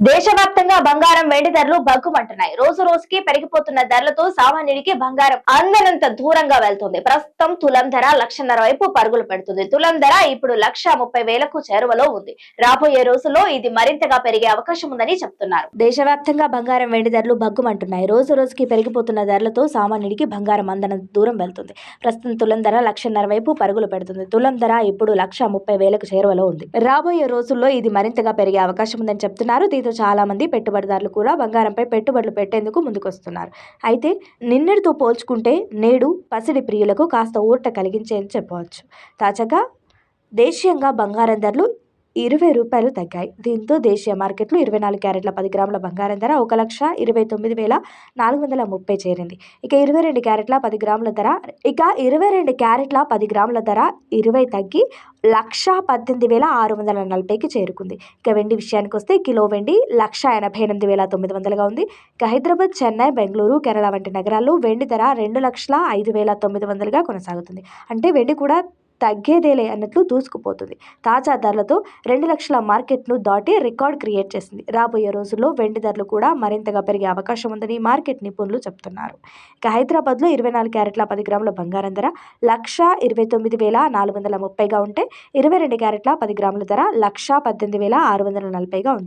దేశవ్యాప్తంగా బంగారం వెండి ధరలు భగ్గుమంటున్నాయి. రోజు రోజుకి పెరిగిపోతున్న ధరలతో సామాన్యుడికి బంగారం అందనంత దూరంగా వెళ్తుంది. ప్రస్తుతం తులం ధర లక్షన్నర వైపు పరుగులు పెడుతుంది. తులం ధర ఇప్పుడు లక్ష ముప్పై వేలకు చేరువలో ఉంది. రాబోయే రోజుల్లో ఇది మరింతగా పెరిగే అవకాశం ఉందని చెప్తున్నారు. దేశవ్యాప్తంగా బంగారం వెండి ధరలు భగ్గుమంటున్నాయి. రోజు రోజుకి పెరిగిపోతున్న ధరలతో సామాన్యుడికి బంగారం అందనంత దూరం వెళ్తుంది. ప్రస్తుతం తులం ధర లక్షన్నర వైపు పరుగులు పెడుతుంది. తులం ధర ఇప్పుడు లక్ష ముప్పై వేలకు చేరువలో ఉంది. రాబోయే రోజుల్లో ఇది మరింతగా పెరిగే అవకాశం ఉందని చెప్తున్నారు. దీంతో చాలామంది పెట్టుబడిదారులు కూడా బంగారంపై పెట్టుబడులు పెట్టేందుకు ముందుకొస్తున్నారు. అయితే నిన్నటితో పోల్చుకుంటే నేడు పసిడి ప్రియులకు కాస్త ఊరట అని చెప్పవచ్చు. తాజాగా దేశీయంగా బంగారం ధరలు ఇరవై రూపాయలు తగ్గాయి. దీంతో దేశీయ మార్కెట్లో ఇరవై నాలుగు క్యారెట్ల పది గ్రాముల బంగారం ధర ఒక లక్ష ఇరవై తొమ్మిది వేల నాలుగు వందల ముప్పై చేరింది. ఇక ఇరవై రెండు క్యారెట్ల పది గ్రాముల ధర ఇక ఇరవై రెండు క్యారెట్ల పది గ్రాముల ధర ఇరవై తగ్గి లక్ష పద్దెనిమిది వేల ఆరు వందల నలభైకి చేరుకుంది. ఇక వెండి విషయానికి వస్తే కిలో వెండి లక్ష ఎనభై ఎనిమిది వేల తొమ్మిది వందలుగా ఉంది. ఇక హైదరాబాద్ చెన్నై బెంగళూరు కేరళ వంటి నగరాల్లో వెండి ధర రెండు లక్షల ఐదు వేల తొమ్మిది వందలుగా కొనసాగుతుంది. అంటే వెండి కూడా తగ్గేదేలే అన్నట్లు దూసుకుపోతుంది. తాజా ధరలతో రెండు లక్షల మార్కెట్ను దాటి రికార్డ్ క్రియేట్ చేసింది. రాబోయే రోజుల్లో వెండి ధరలు కూడా మరింతగా పెరిగే అవకాశం ఉందని మార్కెట్ నిపుణులు చెప్తున్నారు. ఇక హైదరాబాద్లో ఇరవై నాలుగు క్యారెట్ల పది గ్రాముల బంగారం ధర లక్ష ఇరవై తొమ్మిది వేల నాలుగు వందల ముప్పైగా ఉంటే ఇరవై రెండు క్యారెట్ల పది గ్రాముల ధర లక్ష పద్దెనిమిది వేల ఆరు వందల నలభైగా ఉంది.